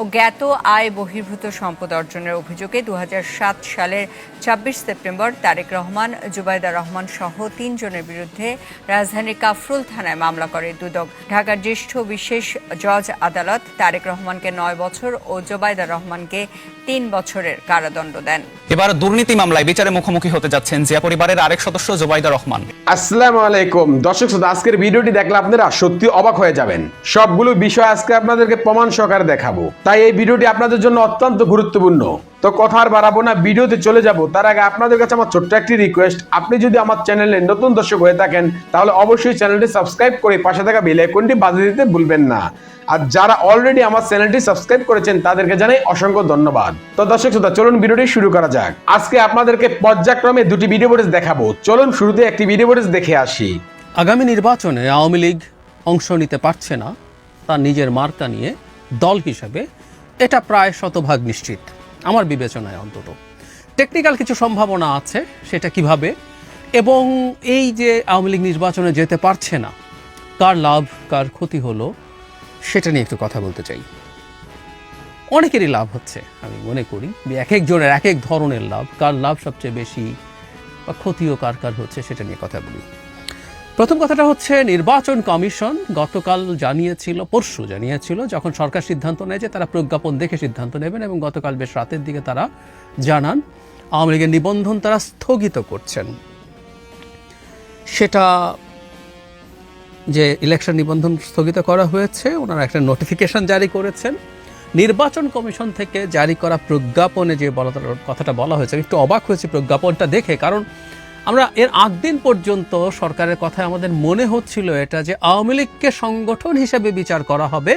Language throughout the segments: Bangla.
ও জ্ঞাত আয় বহির্ভূত সম্পদ অর্জনের অভিযোগে দু হাজার সাত সালের ছাব্বিশ সেপ্টেম্বর তারেক রহমান জুবাইদা রহমান সহ তিনজনের বিরুদ্ধে রাজধানীর কাফরুল থানায় মামলা করে দুদক। ঢাকার জ্যেষ্ঠ বিশেষ জজ আদালত তারেক রহমানকে নয় বছর ও জুবাইদা রহমানকে তিন বছরের কারাদণ্ড দেন। এবার দুর্নীতি মামলায় বিচারে মুখোমুখি হতে যাচ্ছেন জিয়া পরিবারের আরেক সদস্য জোবাইদা রহমান। আসসালামু আলাইকুম। দর্শক শ্রোতা আজকের ভিডিওটি দেখলে আপনারা সত্যি অবাক হয়ে যাবেন। সবগুলো বিষয় আজকে আপনাদেরকে প্রমাণ সহকারে দেখাবো। তাই এই ভিডিওটি আপনাদের জন্য অত্যন্ত গুরুত্বপূর্ণ। তো কথা আর বাড়াবো না, ভিডিওতে চলে যাব। তার আগে আপনাদের কাছে আমার ছোট্ট একটি রিকোয়েস্ট আপনি যদি আমার চ্যানেলে নতুন দর্শক হয়ে থাকেন, তাহলে অবশ্যই চ্যানেলটি সাবস্ক্রাইব করে পাশে থাকা বেল আইকনটি বাজিয়ে দিতে ভুলবেন না। আর যারা অলরেডি আমার চ্যানেলটি সাবস্ক্রাইব করেছেন, তাদেরকে জানাই অসংখ্য ধন্যবাদ। তো দর্শক শ্রোতা, চলুন ভিডিওটি শুরু করা যাক। আজকে আপনাদেরকে পর্যায়ক্রমে দুটি ভিডিও ফুটেজ দেখাবো। চলুন শুরুতে একটি ভিডিও ফুটেজ দেখে আসি। আগামী নির্বাচনে আওয়ামী লীগ অংশ নিতে পারছে না, তার নিজের মার্কা নিয়ে। দল হিসেবে এটা প্রায় শতভাগ নিশ্চিত, আমার বিবেচনায় অন্তত। টেকনিক্যাল কিছু সম্ভাবনা আছে সেটা কীভাবে, এবং এই যে আওয়ামী লীগ নির্বাচনে যেতে পারছে না, কার লাভ, কার ক্ষতি হলো, সেটা নিয়ে একটু কথা বলতে চাই। অনেকেরই লাভ হচ্ছে, আমি মনে করি এক একজনের এক এক ধরনের লাভ, কার লাভ সবচেয়ে বেশি, বা ক্ষতিও কার কার হচ্ছে, সেটা নিয়ে কথা বলি। প্রথম কথাটা হচ্ছে, নির্বাচন কমিশন গতকাল জানিয়েছিল, পরশু জানিয়েছিল, যখন সরকার সিদ্ধান্ত নেয় যে তারা প্রজ্ঞাপন দেখে সিদ্ধান্ত নেবেন এবং গতকাল বেশ রাতের দিকে তারা জানান, আওয়ামী লীগের নিবন্ধন তারা স্থগিত করছেন। সেটা যে ইলেকশন নিবন্ধন স্থগিত করা হয়েছে, ওনারা একটা নোটিফিকেশন জারি করেছেন। নির্বাচন কমিশন থেকে জারি করা প্রজ্ঞাপনে যে বলা কথাটা বলা হয়েছে একটু অবাক হয়েছে প্রজ্ঞাপনটা দেখে, কারণ আমরা এর আগ দিন পর্যন্ত সরকারের কথায় আমাদের মনে হচ্ছিল এটা যে আওয়ামী লীগকে সংগঠন হিসেবে বিচার করা হবে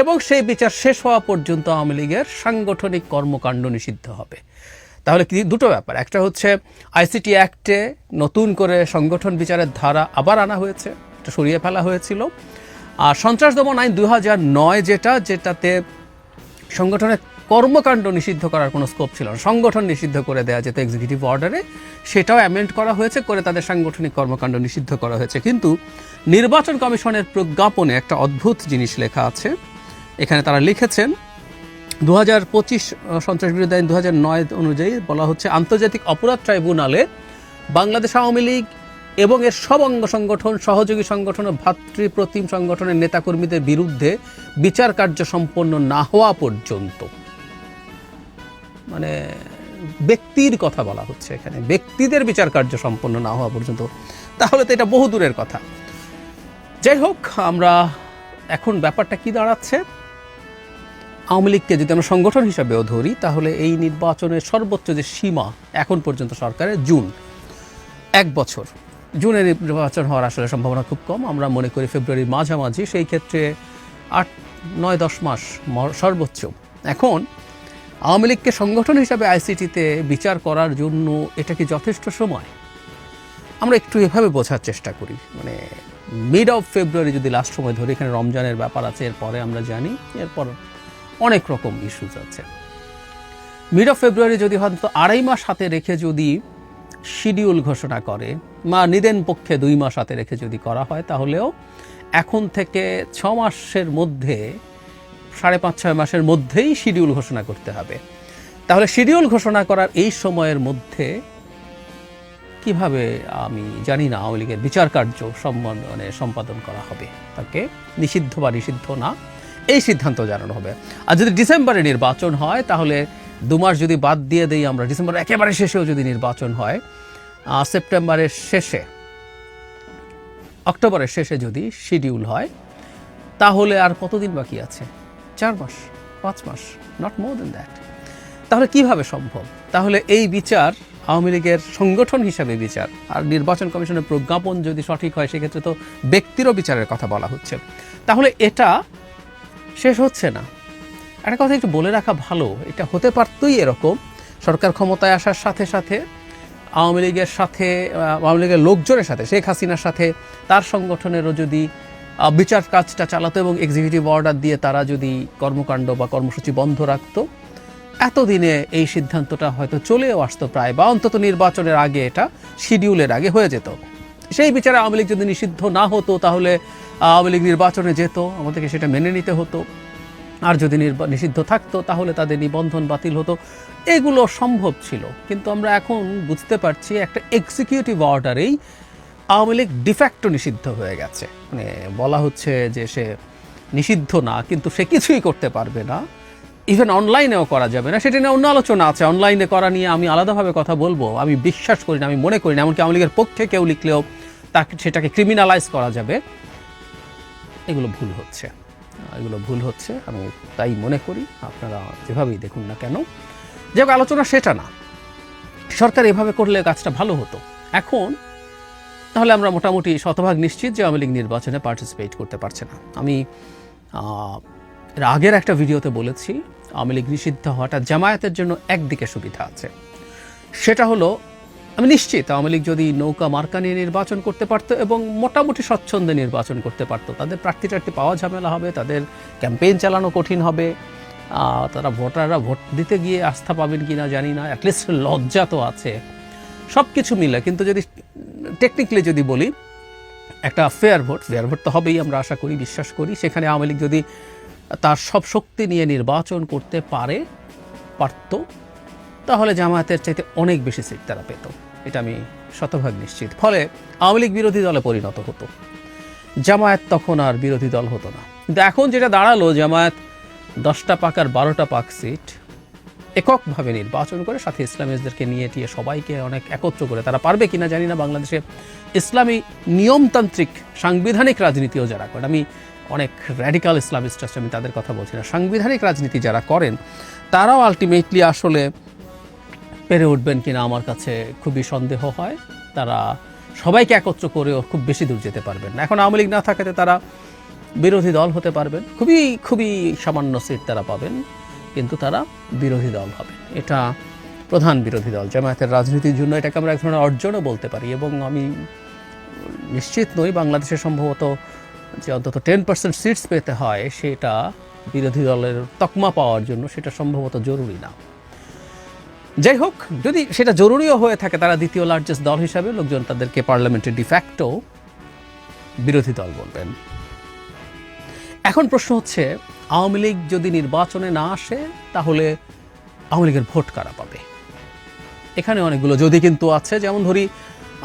এবং সেই বিচার শেষ হওয়া পর্যন্ত আওয়ামী লীগের সাংগঠনিক কর্মকাণ্ড নিষিদ্ধ হবে। তাহলে কি দুটো ব্যাপার। একটা হচ্ছে আইসিটি অ্যাক্টে নতুন করে সংগঠন বিচারের ধারা আবার আনা হয়েছে, এটা সরিয়ে ফেলা হয়েছিল। আর সন্ত্রাস দমন আইন দুই নয় যেটা, যেটাতে সংগঠনের কর্মকাণ্ড নিষিদ্ধ করার কোনো স্কোপ ছিল না। সংগঠন নিষিদ্ধ করে দেওয়া যেত এক্সিকিউটিভ অর্ডারে সেটাও অ্যামেন্ড করা হয়েছে, করে তাদের সাংগঠনিক কর্মকাণ্ড নিষিদ্ধ করা হয়েছে। কিন্তু নির্বাচন কমিশনের প্রজ্ঞাপনে একটা অদ্ভুত জিনিস লেখা আছে। এখানে তারা লিখেছেন দু হাজার পঁচিশ সন্ত্রাস বিরোধী আইন দু হাজার নয় অনুযায়ী বলা হচ্ছে, আন্তর্জাতিক অপরাধ ট্রাইব্যুনালে বাংলাদেশ আওয়ামী লীগ এবং এর সব অঙ্গ সংগঠন, সহযোগী সংগঠন ও ভাতৃপ্রতিম সংগঠনের নেতাকর্মীদের বিরুদ্ধে বিচার কার্য সম্পন্ন না হওয়া পর্যন্ত। মানে ব্যক্তির কথা বলা হচ্ছে এখানে। ব্যক্তিদের বিচার কার্য সম্পন্ন না হওয়া পর্যন্ত। তাহলে তো এটা বহু দূরের কথা। যাই হোক, আমরা এখন ব্যাপারটা কি দাঁড়াচ্ছে? আওয়ামী লীগকে যদি আমরা সংগঠন হিসাবেও ধরি, তাহলে এই নির্বাচনের সর্বোচ্চ যে সীমা এখন পর্যন্ত সরকারের জুন। এক বছর। জুনে নির্বাচন হওয়ার আসলে সম্ভাবনা খুব কম। আমরা মনে করি ফেব্রুয়ারির মাঝামাঝি। সেই ক্ষেত্রে আট, নয়, দশ মাস সর্বোচ্চ। এখন আওয়ামী লীগকে সংগঠন হিসাবে আইসিটিতে বিচার করার জন্য এটা কি যথেষ্ট সময়? আমরা একটু এভাবে বোঝার চেষ্টা করি। মানে মিড অফ ফেব্রুয়ারি যদি লাস্ট সময় ধরি, এখানে রমজানের ব্যাপার আছে, এরপরে আমরা জানি, এরপর অনেক রকম ইস্যুস আছে। মিড অফ ফেব্রুয়ারি যদি হয়তো আড়াই মাস হাতে রেখে যদি শিডিউল ঘোষণা করে, বা নিদেন পক্ষে দুই মাস হাতে রেখে যদি করা হয়, তাহলেও এখন থেকে ছ মাসের মধ্যে সাড়ে পাঁচ, ছয় মাসের মধ্যেই শিডিউল ঘোষণা করতে হবে। তাহলে শিডিউল ঘোষণা করার এই সময়ের মধ্যে কীভাবে আমি জানি না, আওয়ামী লীগের বিচার কার্য সম্বন্ধে সম্পাদন করা হবে? তাকে নিষিদ্ধ বা নিষিদ্ধ না, এই সিদ্ধান্ত জানানো হবে। আর যদি ডিসেম্বরে নির্বাচন হয়, তাহলে দু মাস যদি বাদ দিয়ে দেই আমরা, ডিসেম্বর একেবারে শেষেও যদি নির্বাচন হয় সেপ্টেম্বরের শেষে, অক্টোবরের শেষে যদি শিডিউল হয়, তাহলে আর কতদিন বাকি আছে? চার মাস, পাঁচ মাস নট মোর দেন দ্যাট তাহলে কীভাবে সম্ভব? তাহলে এই বিচার আওয়ামী লীগের সংগঠন হিসাবে বিচার। আর নির্বাচন কমিশনের প্রজ্ঞাপন যদি সঠিক হয়, সেক্ষেত্রে তো ব্যক্তিরও বিচারের কথা বলা হচ্ছে। তাহলে এটা শেষ হচ্ছে না। একটা কথা একটু বলে রাখা ভালো, এটা হতে পারতই এরকম। সরকার ক্ষমতায় আসার সাথে সাথে আওয়ামী লীগের সাথে আওয়ামী লীগের লোকজনের সাথে, শেখ হাসিনার সাথে, তার সংগঠনেরও যদি বিচার কাজটা চালাতো এবং এক্সিকিউটিভ অর্ডার দিয়ে তারা যদি কর্মকাণ্ড বা কর্মসূচি বন্ধ রাখতো, এতদিনে এই সিদ্ধান্তটা হয়তো চলেও আসতো প্রায়, বা অন্তত নির্বাচনের আগে এটা শিডিউলের আগে হয়ে যেত। সেই বিচারে আওয়ামী লীগ যদি নিষিদ্ধ না হতো, তাহলে আওয়ামী লীগ নির্বাচনে যেত, আমাদেরকে সেটা মেনে নিতে হতো। আর যদি নিষিদ্ধ থাকতো, তাহলে তাদের নিবন্ধন বাতিল হতো। এগুলো সম্ভব ছিল। কিন্তু আমরা এখন বুঝতে পারছি একটা এক্সিকিউটিভ অর্ডারেই আওয়ামী লীগ ডিফ্যাক্টো নিষিদ্ধ হয়ে গেছে। মানে বলা হচ্ছে যে সে নিষিদ্ধ না, কিন্তু সে কিছুই করতে পারবে না। ইভেন অনলাইনেও করা যাবে না। সেটা নিয়ে অন্য আলোচনা আছে। অনলাইনে করা নিয়ে আমি আলাদাভাবে কথা বলব। আমি বিশ্বাস করি না, আমি মনে করি না। এমনকি আওয়ামী লীগের পক্ষে কেউ লিখলেও তাকে, সেটাকে ক্রিমিনালাইজ করা যাবে। এগুলো ভুল হচ্ছে। এগুলো ভুল হচ্ছে। আমি তাই মনে করি। আপনারা যেভাবেই দেখুন না কেন। যে আলোচনা সেটা না। সরকার এভাবে করলে কাজটা ভালো হতো। এখন তাহলে আমরা মোটামুটি শতভাগ নিশ্চিত যে আওয়ামী লীগ নির্বাচনে পার্টিসিপেট করতে পারছে না। আমি এর আগের একটা ভিডিওতে বলেছি, আওয়ামী লীগ নিষিদ্ধ হওয়াটা জামায়াতের জন্য একদিকে সুবিধা আছে। সেটা হলো, আমি নিশ্চিত আওয়ামী লীগ যদি নৌকা মার্কা নিয়ে নির্বাচন করতে পারতো এবং মোটামুটি স্বচ্ছন্দে নির্বাচন করতে পারতো, তাদের প্রার্থী টার্থী পাওয়া ঝামেলা হবে, তাদের ক্যাম্পেইন চালানো কঠিন হবে তারা ভোটাররা ভোট দিতে গিয়ে আস্থা পাবেন কি না জানি না অ্যাটলিস্ট লজ্জা তো আছে। সব কিছু মিলে, কিন্তু যদি টেকনিক্যালি যদি বলি, একটা ফেয়ার ভোট ফেয়ার ভোট তো হবেই আমরা আশা করি, বিশ্বাস করি। সেখানে আওয়ামী লীগ যদি তার সব শক্তি নিয়ে নির্বাচন করতে পারে, পারত, তাহলে জামায়াতের চাইতে অনেক বেশি সিট তারা পেত। এটা আমি শতভাগ নিশ্চিত। ফলে আওয়ামী লীগ বিরোধী দলে পরিণত হতো। জামায়াত তখন আর বিরোধী দল হতো না। কিন্তু এখন যেটা দাঁড়াল, জামায়াত দশটা পাক আর বারোটা পাক সিট এককভাবে নির্বাচন করে সাথে ইসলামিস্টদেরকে নিয়ে টিয়ে সবাইকে অনেক একত্র করে। তারা পারবে কিনা জানি না, বাংলাদেশে ইসলামী নিয়মতান্ত্রিক সাংবিধানিক রাজনীতিও যারা করেন, আমি অনেক র্যাডিক্যাল ইসলামিস্ট আছে, আমি তাদের কথা বলছি না। সাংবিধানিক রাজনীতি যারা করেন, তারাও আলটিমেটলি আসলে পেরে উঠবেন কিনা আমার কাছে খুবই সন্দেহ হয়। তারা সবাইকে একত্র করেও খুব বেশি দূর যেতে পারবেন না। এখন আওয়ামী লীগ না থাকাতে তারা বিরোধী দল হতে পারবেন। খুবই খুবই সামান্য সিট তারা পাবেন। কিন্তু তারা বিরোধী দল হবেন এটা প্রধান বিরোধী দল। জামায়াতের রাজনীতির জন্য এটাকে আমরা এক ধরনের অর্জনও বলতে পারি এবং আমি নিশ্চিত নই বাংলাদেশে সম্ভবত যে অন্তত টেন পার্সেন্ট সিটস পেতে হয় সেটা বিরোধী দলের তকমা পাওয়ার জন্য সেটা সম্ভবত জরুরি না। যাই হোক, যদি সেটা জরুরিও হয়ে থাকে তারা দ্বিতীয় লার্জেস্ট দল হিসাবে লোকজন তাদেরকে পার্লামেন্টে ডিফ্যাক্টো বিরোধী দল বলবেন। এখন প্রশ্ন হচ্ছে আওয়ামী লীগ যদি নির্বাচনে না আসে, তাহলে আওয়ামী লীগের ভোট কারা পাবে? এখানে অনেকগুলো যদি কিন্তু আছে, যেমন ধরি,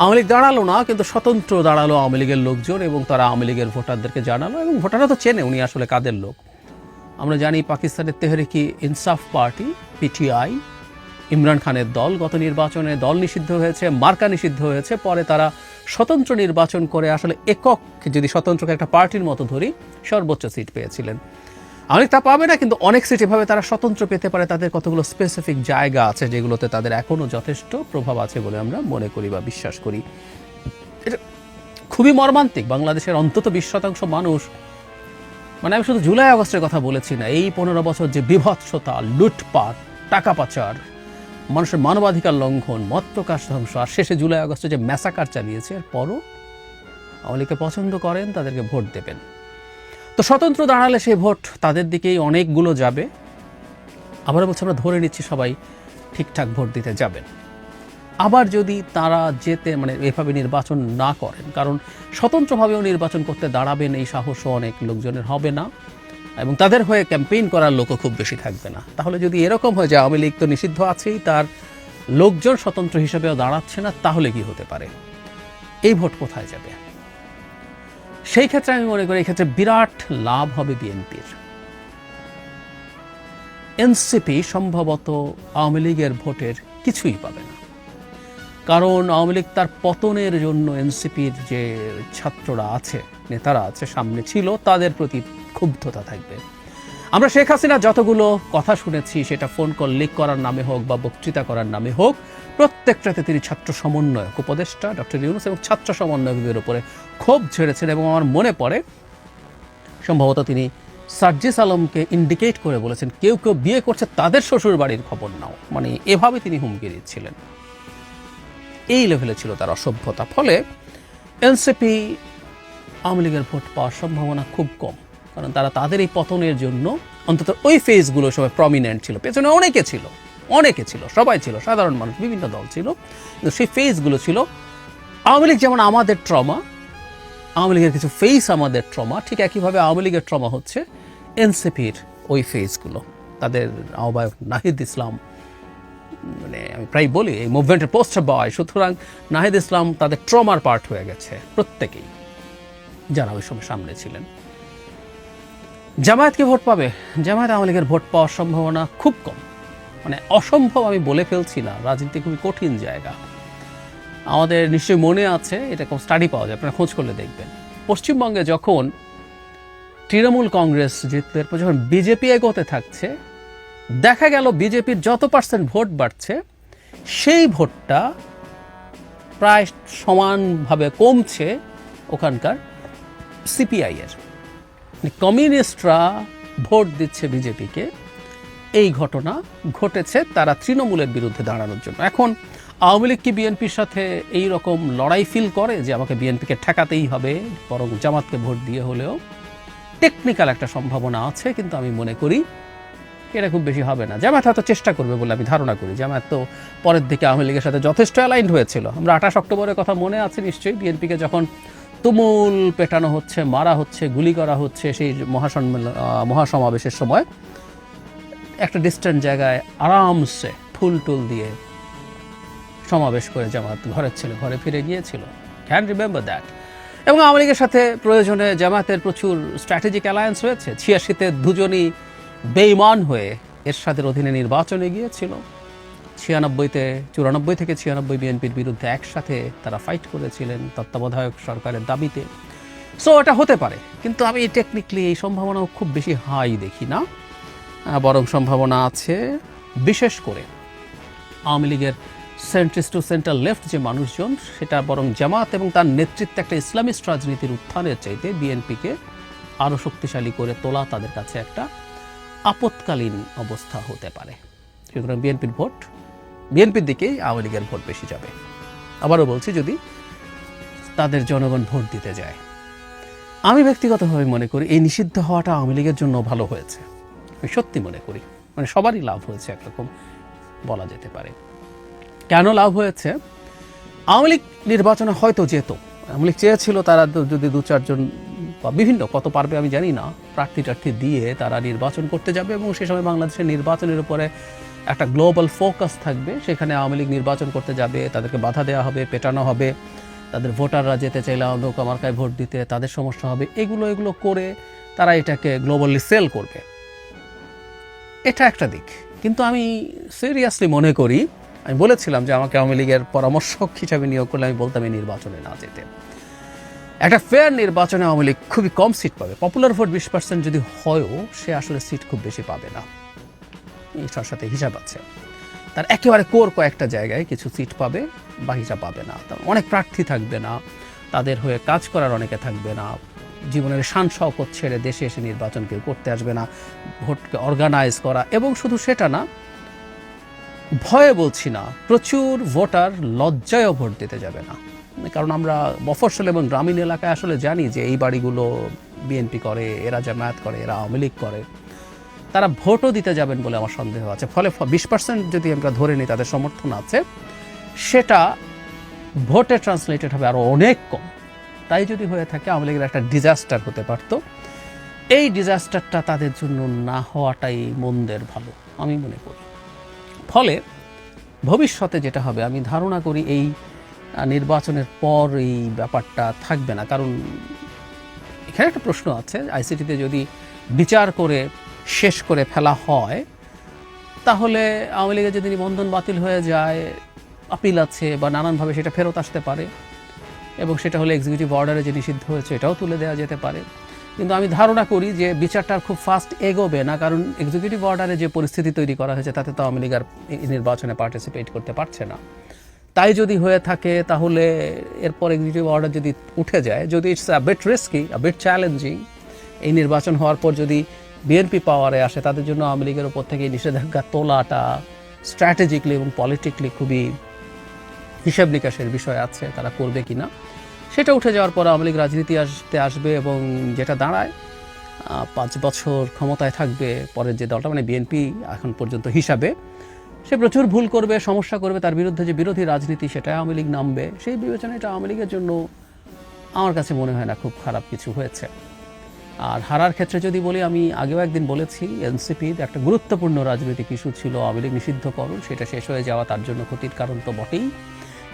আওয়ামী লীগ দাঁড়াল না, কিন্তু স্বতন্ত্র দাঁড়াল আওয়ামী লীগের লোকজন এবং তারা আওয়ামী লীগের ভোটারদেরকে জানালো এবং ভোটাররা তো চেনে উনি আসলে কাদের লোক। আমরা জানি পাকিস্তানের তেহরিকি ইনসাফ পার্টি, পিটিআই, ইমরান খানের দল গত নির্বাচনে দল নিষিদ্ধ হয়েছে, মার্কা নিষিদ্ধ হয়েছে, পরে তারা স্বতন্ত্র নির্বাচন করে আসলে একক, যদি স্বতন্ত্রকে একটা পার্টির মতো ধরি, সর্বোচ্চ সিট পেয়েছিলেন। অনেক তা পাবে না, কিন্তু অনেক সিট এভাবে তারা স্বতন্ত্র পেতে পারে। তাদের কতগুলো স্পেসিফিক জায়গা আছে যেগুলোতে তাদের এখনও যথেষ্ট প্রভাব আছে বলে আমরা মনে করি বা বিশ্বাস করি। এটা খুবই মর্মান্তিক। বাংলাদেশের অন্তত বিশ শতাংশ মানুষ মানে আমি শুধু জুলাই আগস্টের কথা বলেছি না, এই পনেরো বছর যে বিভৎসতা, লুটপাট, টাকা পাচার, মানুষের মানবাধিকার লঙ্ঘন, মত প্রকাশ ধ্বংস, আর শেষে জুলাই আগস্টে যে ম্যাসাকার চালিয়েছে এরপরও আওয়ামী লীগকে পছন্দ করেন, তাদেরকে ভোট দেবেন। তো স্বতন্ত্র দাঁড়ালে সেই ভোট তাদের দিকেই অনেকগুলো যাবে। আবারও বলছি, আমরা ধরে নিচ্ছি সবাই ঠিকঠাক ভোট দিতে যাবেন। আবার যদি তারা যেতে মানে এভাবে নির্বাচন না করেন, কারণ স্বতন্ত্রভাবেও নির্বাচন করতে দাঁড়াবেন, এই সাহসও অনেক লোকজনের হবে না। এবং তাদের হয়ে ক্যাম্পেইন করার লোকও খুব বেশি থাকবে না। তাহলে যদি এরকম হয় যে আওয়ামী লীগ তো নিষিদ্ধ আছেই, তার লোকজন স্বতন্ত্র হিসেবেও দাঁড়াচ্ছে না, তাহলে কি হতে পারে? এই ভোট কোথায় যাবে? সেই ক্ষেত্রে আমি মনে করি এক্ষেত্রে বিরাট লাভ হবে বিএনপির। এনসিপি সম্ভবত আওয়ামী লীগের ভোটের কিছুই পাবে না। কারণ আওয়ামী লীগ তার পতনের জন্য এনসিপির যে ছাত্ররা আছে, নেতারা আছে, সামনে ছিল, তাদের প্রতি ক্ষুব্ধতা থাকবে। আমরা শেখ হাসিনা যতগুলো কথা শুনেছি, সেটা ফোন কল, লিক করার নামে হোক বা বক্তৃতা করার নামে হোক, প্রত্যেকটাতে তিনি ছাত্র সমন্বয়ক উপদেষ্টা ডক্টর ইউনুস এবং ছাত্র সমন্বয়কের উপরে ক্ষোভ ছেড়েছেন এবং আমার মনে পড়ে, সম্ভবত তিনি সার্জিস আলমকে ইন্ডিকেট করে বলেছেন, কেউ কেউ বিয়ে করছে, তাদের শ্বশুর বাড়ির খবর নাও। মানে এভাবে তিনি হুমকি দিচ্ছিলেন। এই লেভেলে ছিল তার অসভ্যতা। ফলে এনসিপি আওয়ামী লীগের ভোট পাওয়ার সম্ভাবনা খুব কম। কারণ তারা তাদের এই পতনের জন্য অন্তত ওই ফেজগুলো সবাই প্রমিনেন্ট ছিল। পেছনে অনেকে ছিল অনেকে ছিল, সবাই ছিল, সাধারণ মানুষ, বিভিন্ন দল ছিল। কিন্তু সেই ফেজগুলো ছিল আওয়ামী লীগ যেমন আমাদের ট্রমা আওয়ামী লীগের কিছু ফেস আমাদের ট্রমা ঠিক একইভাবে আওয়ামী লীগের ট্রমা হচ্ছে এনসিপির ওই ফেজগুলো তাদের আহ্বায়ক নাহিদ ইসলাম মানে আমি প্রায় বলি, এই মুভমেন্টের পোস্টার বয় সুতরাং নাহিদ ইসলাম তাদের ট্রমার পার্ট হয়ে গেছে প্রত্যেকেই, যারা ওই সময় সামনে ছিলেন। জামায়াত কি ভোট পাবে? জামায়াত আওয়ামী লীগের ভোট পাওয়ার সম্ভাবনা খুব কম। মানে অসম্ভব আমি বলে ফেলছি না, রাজনীতি খুবই কঠিন জায়গা। আমাদের নিশ্চয়ই মনে আছে, এটা কোন স্টাডি পাওয়া যায়, আপনারা খোঁজ করলে দেখবেন। পশ্চিমবঙ্গে যখন তৃণমূল কংগ্রেস জিতবে এরপর যখন বিজেপি এগোতে থাকছে, দেখা গেল বিজেপির যত পার্সেন্ট ভোট বাড়ছে, সেই ভোটটা প্রায় সমানভাবে কমছে ওখানকার সিপিআই এর। মানে কমিউনিস্টরা ভোট দিচ্ছে বিজেপিকে, এই ঘটনা ঘটেছে তারা তৃণমূলের বিরুদ্ধে দাঁড়ানোর জন্য। এখন আওয়ামী লীগ কি বিএনপির সাথে এই রকম লড়াই ফিল করে যে আমাকে বিএনপিকে ঠেকাতেই হবে, বরং জামাতকে ভোট দিয়ে হলেও? টেকনিক্যাল একটা সম্ভাবনা আছে, কিন্তু আমি মনে করি এটা খুব বেশি হবে না। জামায়াত হয়তো চেষ্টা করবে বলে আমি ধারণা করি। জামায়াত তো পরের দিকে আওয়ামী লীগের সাথে যথেষ্ট অ্যালাইন্ড হয়েছিল। আমরা আঠাশ অক্টোবরের কথা মনে আছে নিশ্চয়ই। বিএনপিকে যখন তুমুল পেটানো হচ্ছে, মারা হচ্ছে, গুলি করা হচ্ছে সেই মহাসম্মেলন মহাসমাবেশের সময়। একটা ডিস্টেন্ট জায়গায় আরামসে ফুল টুল দিয়ে সমাবেশ করে জামাত ঘরের ছেলে ঘরে ফিরে গিয়েছিল। ক্যান রিমেম্বার দ্যাট এবং আওয়ামী লীগের সাথে প্রয়োজনে জামাতের প্রচুর স্ট্র্যাটেজিক অ্যালায়েন্স হয়েছে ছিয়াশিতে দুজনই বেইমান হয়ে এর সাথে অধীনে নির্বাচনে গিয়েছিল। ছিয়ানব্বইতে, চুরানব্বই থেকে ছিয়ানব্বই বিএনপির বিরুদ্ধে একসাথে তারা ফাইট করেছিলেন তত্ত্বাবধায়ক সরকারের দাবিতে। সো এটা হতে পারে, কিন্তু আমি টেকনিক্যালি এই সম্ভাবনা খুব বেশি হাই দেখি না বরং সম্ভাবনা আছে বিশেষ করে আওয়ামী লীগের সেন্ট্রিস্ট টু সেন্ট্রাল লেফট যে মানুষজন, সেটা বরং জামাত এবং তার নেতৃত্বে একটা ইসলামিস্ট রাজনীতির উত্থানের চাইতে বিএনপিকে আরও শক্তিশালী করে তোলা তাদের কাছে একটা আপৎকালীন অবস্থা হতে পারে। সুতরাং বিএনপির ভোট বিএনপির দিকেই আওয়ামী লীগের ভোট বেশি যাবে। আবারও বলছি, যদি তাদের জনগণ ভোট দিতে যায়। আমি ব্যক্তিগতভাবে মনে করি এই নিষিদ্ধ হওয়াটা আওয়ামী লীগের জন্য ভালো হয়েছে। আমি সত্যি মনে করি। মানে সবারই লাভ হয়েছে একরকম বলা যেতে পারে। কেন লাভ হয়েছে? আওয়ামী লীগ নির্বাচনে হয়তো যেত। আওয়ামী লীগ চেয়েছিল তারা যদি দু, চারজন বা বিভিন্ন কত পারবে আমি জানি না। প্রার্থী টার্থী দিয়ে তারা নির্বাচন করতে যাবে এবং সে সময় বাংলাদেশের নির্বাচনের উপরে একটা গ্লোবাল ফোকাস থাকবে, সেখানে আওয়ামী লীগ নির্বাচন করতে যাবে, তাদেরকে বাধা দেওয়া হবে, পেটানো হবে, তাদের ভোটাররা যেতে চাইলে নৌকা মার্কায় ভোট দিতে তাদের সমস্যা হবে, এগুলো এগুলো করে তারা এটাকে গ্লোবালি সেল করবে। এটা একটা দিক। কিন্তু আমি সিরিয়াসলি মনে করি, আমি বলেছিলাম যে আমাকে আওয়ামী লীগের পরামর্শক হিসাবে নিয়োগ করলে আমি বলতাম এই নির্বাচনে না যেতে। একটা ফেয়ার নির্বাচনে আওয়ামী লীগ খুবই কম সিট পাবে। পপুলার ভোট বিশ পার্সেন্ট যদি হয়ও, সে আসলে সিট খুব বেশি পাবে না। এটার সাথে হিসাব আছে। তার একেবারে কোর কয়েকটা জায়গায় কিছু সিট পাবে বাকিটা পাবে না। তার অনেক প্রার্থী থাকবে না, তাদের হয়ে কাজ করার অনেকে থাকবে না, জীবনের শান শওকত ছেড়ে দেশে এসে নির্বাচন কেউ করতে আসবে না, ভোটকে অর্গানাইজ করা এবং শুধু সেটা না, ভয়ে বলছি না, প্রচুর ভোটার লজ্জায়ও ভোট দিতে যাবে না। কারণ আমরা মফস্বল এবং গ্রামীণ এলাকায় আসলে জানি যে এই বাড়িগুলো বিএনপি করে, এরা জামায়াত করে, এরা আওয়ামী লীগ করে। তারা ভোটও দিতে যাবেন বলে আমার সন্দেহ আছে। ফলে বিশ পার্সেন্ট যদি আমরা ধরে নিই, তাদের সমর্থন আছে। সেটা ভোটে ট্রান্সলেটেড হবে আরও অনেক কম। তাই যদি হয়ে থাকে, আওয়ামী লীগের একটা ডিজাস্টার হতে পারত। এই ডিজাস্টারটা তাদের জন্য না হওয়াটাই মন্দের ভালো, আমি মনে করি। ফলে ভবিষ্যতে যেটা হবে, আমি ধারণা করি এই নির্বাচনের পর এই ব্যাপারটা থাকবে না। কারণ এখানে একটা প্রশ্ন আছে আইসিটিতে যদি বিচার করে শেষ করে ফেলা হয়, তাহলে আওয়ামী লীগের যদি নিবন্ধন বাতিল হয়ে যায়, আপিল আছে বা নানানভাবে সেটা ফেরত আসতে পারে এবং সেটা হলে এক্সিকিউটিভ অর্ডারে যে নিষিদ্ধ হয়েছে এটাও তুলে দেওয়া যেতে পারে। কিন্তু আমি ধারণা করি যে বিচারটা খুব ফাস্ট এগোবে না, কারণ এক্সিকিউটিভ অর্ডারে যে পরিস্থিতি তৈরি করা হয়েছে তাতে তো আওয়ামী লীগ আর নির্বাচনে পার্টিসিপেট করতে পারছে না। তাই যদি হয়ে থাকে তাহলে এরপর এক্সিকিউটিভ অর্ডার যদি উঠে যায়, যদি it's a bet risky a bet challenging এই নির্বাচন হওয়ার পর যদি বিএনপি পাওয়ারে আসে, তাদের জন্য আওয়ামী লীগের ওপর থেকে নিষেধাজ্ঞা তোলাটা স্ট্র্যাটেজিকলি এবং পলিটিকলি খুবই হিসাব নিকাশের বিষয় আছে, তারা করবে কি না। সেটা উঠে যাওয়ার পর আওয়ামী লীগ রাজনীতি আসতে আসবে এবং যেটা দাঁড়ায় পাঁচ বছর ক্ষমতায় থাকবে, পরের যে দলটা মানে বিএনপি এখন পর্যন্ত হিসাবে, সে প্রচুর ভুল করবে, সমস্যা করবে, তার বিরুদ্ধে যে বিরোধী রাজনীতি সেটা আওয়ামী লীগ নামবে, সেই বিবেচনায় এটা আওয়ামী লীগের জন্য আমার কাছে মনে হয় না খুব খারাপ কিছু হয়েছে। আর হারার ক্ষেত্রে যদি বলি, আমি আগেও একদিন বলেছি এনসিপির একটা গুরুত্বপূর্ণ রাজনৈতিক ইস্যু ছিল আওয়ামী লীগ নিষিদ্ধকরণ, সেটা শেষ হয়ে যাওয়া তার জন্য ক্ষতির কারণ তো বটেই।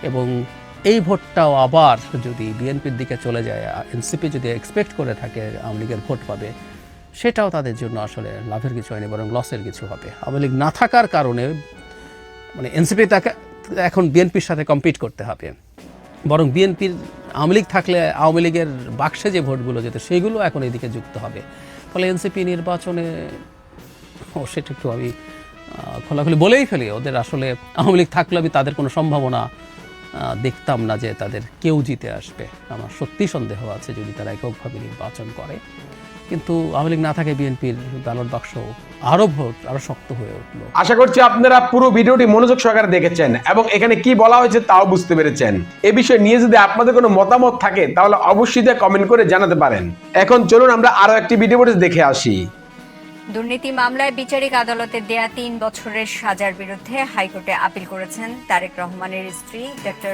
এবং এই ভোটটাও আবার যদি বিএনপির দিকে চলে যায়, এনসিপি যদি এক্সপেক্ট করে থাকে, আওয়ামী লীগের ভোট পাবে, সেটাও তাদের জন্য আসলে লাভের কিছু হয়নি, বরং লসের কিছু হবে। আওয়ামী লীগ না থাকার কারণে মানে এনসিপি তাকে, এখন বিএনপির সাথে কম্পিট করতে হবে। বরং বিএনপির আওয়ামী লীগ থাকলে আওয়ামী লীগের বাক্সে যে ভোটগুলো যেত সেইগুলো এখন এদিকে যুক্ত হবে। ফলে এনসিপি নির্বাচনে, ও, সেটা একটু আমি খোলাখুলি বলেই ফেলি, ওদের আসলে আওয়ামী লীগ থাকলে আমি তাদের কোনো সম্ভাবনা দেখতাম না যে তাদের কেউ জিতে আসবে। আমার সত্যি সন্দেহ আছে যদি তারা এককভাবে নির্বাচন করে। কিন্তু আওয়ামী লীগ না থাকে বিএনপির ব্যালট বাক্স আরও ভোট আরও শক্ত হয়ে উঠল। আশা করছি আপনারা পুরো ভিডিওটি মনোযোগ সহকারে দেখেছেন এবং এখানে কি বলা হয়েছে তাও বুঝতে পেরেছেন। এ বিষয়ে নিয়ে যদি আপনাদের কোনো মতামত থাকে তাহলে অবশ্যই তা কমেন্ট করে জানাতে পারেন। এখন চলুন আমরা আরও একটি ভিডিও দেখে আসি। দুর্নীতি মামলায় বিচারিক আদালতে দেয়া তিন বছরের সাজার বিরুদ্ধে হাইকোর্টে আপিল করেছেন তারেক রহমানের স্ত্রী ডক্টর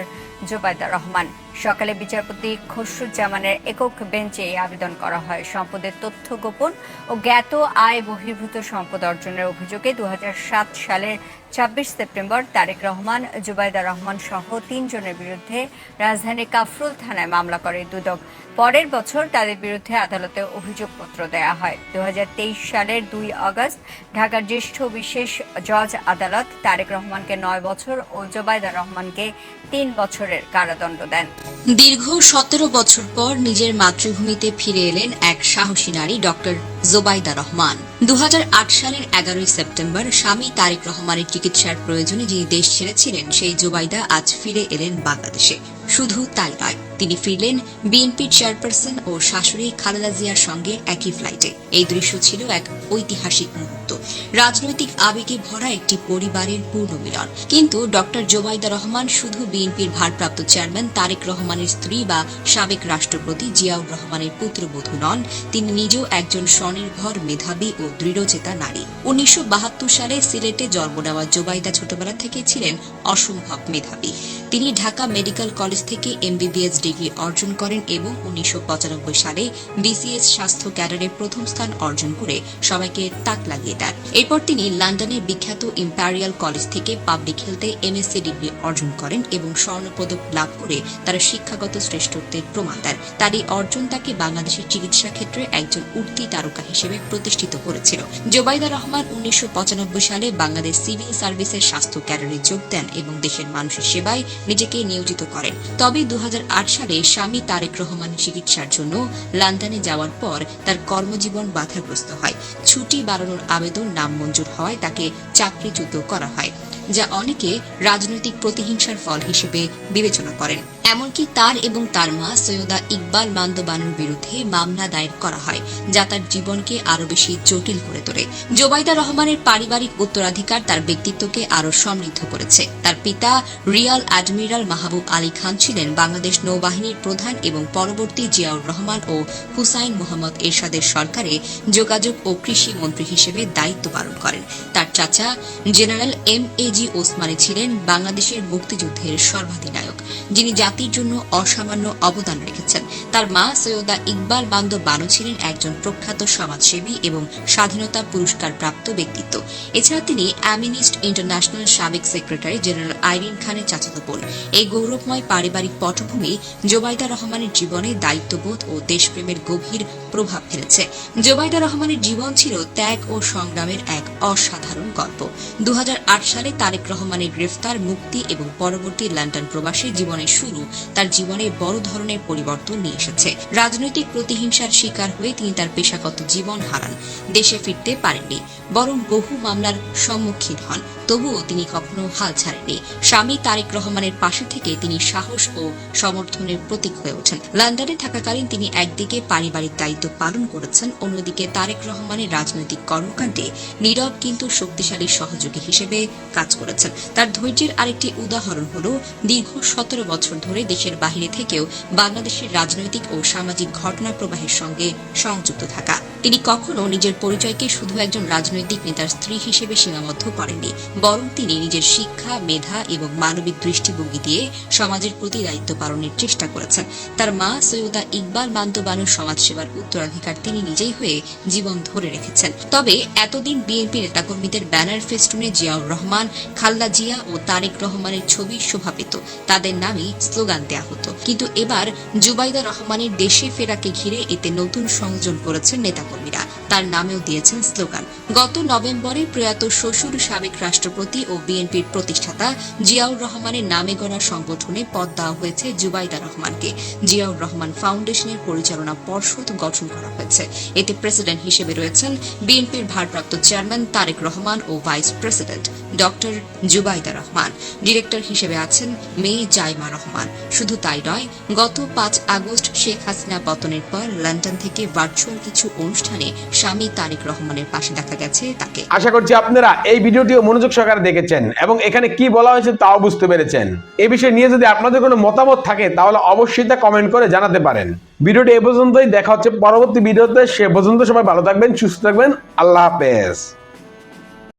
জোবায়দা রহমান। সকালে বিচারপতি খসরুজ্জামানের একক বেঞ্চে এই আবেদন করা হয়। সম্পদের তথ্য গোপন ও জ্ঞাত আয় বহির্ভূত সম্পদ অর্জনের অভিযোগে দু হাজার সাত সালের ছাব্বিশ সেপ্টেম্বর তারেক রহমান, জুবাইদা রহমান সহ তিনজনের বিরুদ্ধে রাজধানীর কাফরুল থানায় মামলা করে দুদক। পরের বছর তাদের বিরুদ্ধে আদালতে অভিযোগপত্র দেয়া হয়। দু হাজার তেইশ সালের দুই আগস্ট ঢাকার জ্যেষ্ঠ বিশেষ জজ আদালত তারেক রহমানকে নয় বছর ও জোবাইদা রহমানকে তিন বছরের কারাদণ্ড দেন। দীর্ঘ সতেরো বছর পর নিজের মাতৃভূমিতে ফিরে এলেন এক সাহসী নারী, ডক্টর জোবাইদা রহমান। দু হাজার আট সালের এগারোই সেপ্টেম্বর স্বামী তারেক রহমানের চিকিৎসার প্রয়োজনে যিনি দেশ ছেড়েছিলেন, সেই জোবাইদা আজ ফিরে এলেন বাংলাদেশে। শুধু তাই নয় তিনি ফিরলেন বিএনপির চেয়ারপারসন ও শাশুড়ি খালেদা জিয়ার সঙ্গে একই ফ্লাইটে। এই দৃশ্য ছিল এক ঐতিহাসিক মুহূর্ত। রাজনৈতিক আবেগে ভরা একটি পরিবারের পূর্ণ মিলন। কিন্তু ডক্টর জোবাইদা রহমান শুধু বিএনপির ভারপ্রাপ্ত চেয়ারম্যান তারেক রহমানের স্ত্রী বা সাবেক রাষ্ট্রপতি জিয়াউর রহমানের পুত্রবধূ নন, তিনি নিজেও একজন স্বনির্ভর মেধাবী ও দৃঢ়চেতা নারী। উনিশশো বাহাত্তর সালে সিলেটে জন্ম নেওয়া জোবাইদা ছোটবেলা থেকে ছিলেন অসম্ভব মেধাবী। তিনি ঢাকা মেডিকেল কলেজ থেকে এমবিবিএস ডিগ্রি অর্জন করেন এবং উনিশশো পঁচানব্বই সালে বিসিএস স্বাস্থ্য ক্যাডারে প্রথম স্থান অর্জন করে সবাইকে তাক লাগিয়ে দেন। এরপর তিনি লন্ডনের বিখ্যাত ইম্পেরিয়াল কলেজ থেকে পাবলিক হেলথে এমএসসি ডিগ্রি অর্জন করেন এবং স্বর্ণপদক লাভ করে তার শিক্ষাগত শ্রেষ্ঠত্বের প্রমাণ দেন। তার এই অর্জন তাকে বাংলাদেশের চিকিৎসা ক্ষেত্রে একজন উঠতি তারকা হিসেবে প্রতিষ্ঠিত করেছিল। জোবাইদা রহমান উনিশশো পঁচানব্বই সালে বাংলাদেশ সিভিল সার্ভিসের স্বাস্থ্য ক্যাডারে যোগ দেন এবং দেশের মানুষের সেবায় নিজেকে নিয়োজিত করেন। তবে দু হাজার আট সালে স্বামী তারেক রহমান চিকিৎসার জন্য লন্ডনে যাওয়ার পর তার কর্মজীবন বাধাগ্রস্ত হয়। ছুটি বাড়ানোর আবেদন নাম মঞ্জুর হওয়ায় তাকে চাকরিচ্যুত করা হয়, যা অনেকে রাজনৈতিক প্রতিহিংসার ফল হিসেবে বিবেচনা করেন। এমনকি তার এবং তার মা সৈয়দা ইকবাল মান্দ বানুর বিরুদ্ধে মামলা দায়ের করা হয়, যা তার জীবনকে আরও বেশি জটিল করে তোলে। জোবাইদা রহমানের পারিবারিক উত্তরাধিকার তার ব্যক্তিত্বকে আরও সমৃদ্ধ করেছে। তার পিতা রিয়াল অ্যাডমিরাল মাহবুব আলী খান ছিলেন বাংলাদেশ নৌবাহিনীর প্রধান এবং পরবর্তী জিয়াউর রহমান ও হুসাইন মোহাম্মদ এরশাদের সরকারে যোগাযোগ ও কৃষি মন্ত্রী হিসেবে দায়িত্ব পালন করেন। তার চাচা general M A G Osmani ছিলেন বাংলাদেশের মুক্তিযুদ্ধের সর্বাধিনায়ক, যিনি জাতির জন্য অসামান্য অবদান রেখেছেন। তার মা সৈয়দা ইকবাল বান্দ বানু ছিলেন একজন প্রখ্যাত সমাজসেবী এবং স্বাধীনতা পুরস্কার প্রাপ্ত ব্যক্তিত্ব। এছাড়া তিনি অ্যামিনিস্ট ইন্টারন্যাশনাল সাবেক সেক্রেটারি জেনারেল আইরিন খানের চাচাতো বোন। এই গৌরবময় পারিবারিক পটভূমি জোবাইদা রহমানের জীবনে দায়িত্ববোধ ও দেশপ্রেমের গভীর প্রভাব ফেলেছে। জোবাইদা রহমানের জীবন ছিল ত্যাগ ও সংগ্রামের এক অসাধারণ গল্প। দু হাজার আট সালে তারেক রহমানের গ্রেফতার, মুক্তি এবং পরবর্তী লন্ডন প্রবাসী জীবনের শুরু তার জীবনে বড় ধরনের পরিবর্তন নিয়ে এসেছে। রাজনৈতিক প্রতিহিংসার শিকার হয়ে তিনি তার পেশাগত জীবন হারান। দেশে ফিরতে পারেননি, বরং বহু মামলার সম্মুখীন হন। তবুও তিনি কখনো হাল ছাড়েননি। স্বামী তারেক রহমানের পাশে থেকে তিনি সাহস ও সমর্থনের প্রতীক হয়ে ওঠেন। লন্ডনে থাকাকালীন তিনি একদিকে পারিবারিক দায়িত্ব পালন করেছেন, অন্যদিকে তারেক রহমানের রাজনৈতিক কর্মকাণ্ডে নীরব কিন্তু শক্তিশালী সহযোগী হিসেবে কাজ করেছেন। তার ধৈর্যের আরেকটি উদাহরণ হল, দীর্ঘ সতেরো বছর ধরে দেশের বাহিরে থেকেও বাংলাদেশের রাজনৈতিক ও সামাজিক ঘটনা প্রবাহের সঙ্গে সংযুক্ত থাকা। তিনি কখনো নিজের পরিচয়কে শুধু একজন রাজনৈতিক নেতার স্ত্রী হিসেবে সীমাবদ্ধ করেননি, বরং তিনি নিজের শিক্ষা, মেধা এবং মানবিক দৃষ্টিভঙ্গি দিয়ে সমাজের প্রতি দায়িত্ব পালনের চেষ্টা করেছেন। তার মা সৈয়দা ইকবাল বান্দবানুর সমাজসেবার উত্তরাধিকার তিনি নিজেই হয়ে জীবন ধরে রেখেছেন। তবে এতদিন বিএনপি নেতাকর্মীদের ব্যানার ফেস্টুনে জিয়াউর রহমান খাল্লা জিয়া ও তারেক রহমানের ছবি শোভা পেত। তাদের নামই স্লোগান দেয়া হতো। কিন্তু এবার জুবাইদা রহমানের দেশে ফেরাকে ঘিরে এতে নতুন সংযোজন করেছেন নেতাকর্মীরা তার নামেও দিয়েছেন স্লোগান। গত নভেম্বরে প্রয়াত শ্বশুর, সাবেক রাষ্ট্রপতি ও বিএনপির প্রতিষ্ঠাতা জিয়াউর রহমানের নামে গড়া সংগঠনে পদ দেওয়া হয়েছে জুবাইদা রহমানকে। জিয়াউর রহমান ফাউন্ডেশনের পরিচালনা পর্ষদ গঠন করা হয়েছে। এতে প্রেসিডেন্ট হিসেবে রয়েছেন বিএনপির ভারপ্রাপ্ত চেয়ারম্যান তারেক রহমান ও vice president. Doctor Zubaida Rahman. Director হিসেবে আছেন মেয়ে জাইমা রহমান। শুধু তাই নয়, গত পাঁচ আগস্ট শেখ হাসিনা পতনের পর লন্ডন থেকে ভার্চুয়াল কিছু অনুষ্ঠানে স্বামী তারেক রহমানের পাশে দেখা গেছে তাকে। আশা করছি আপনারা এই ভিডিওটিও মনোযোগ সহকারে দেখেছেন এবং এখানে কি বলা হয়েছে তাও বুঝতে পেরেছেন। এই বিষয়ে নিয়ে যদি আপনাদের কোনো মতামত থাকে, তাহলে অবশ্যই তা কমেন্ট করে জানাতে পারেন। ভিডিওটি এ পর্যন্তই, দেখা হচ্ছে পরবর্তী ভিডিওতে। সে পর্যন্ত সবাই ভালো থাকবেন, সুস্থ থাকবেন। আল্লাহ হাফেজ।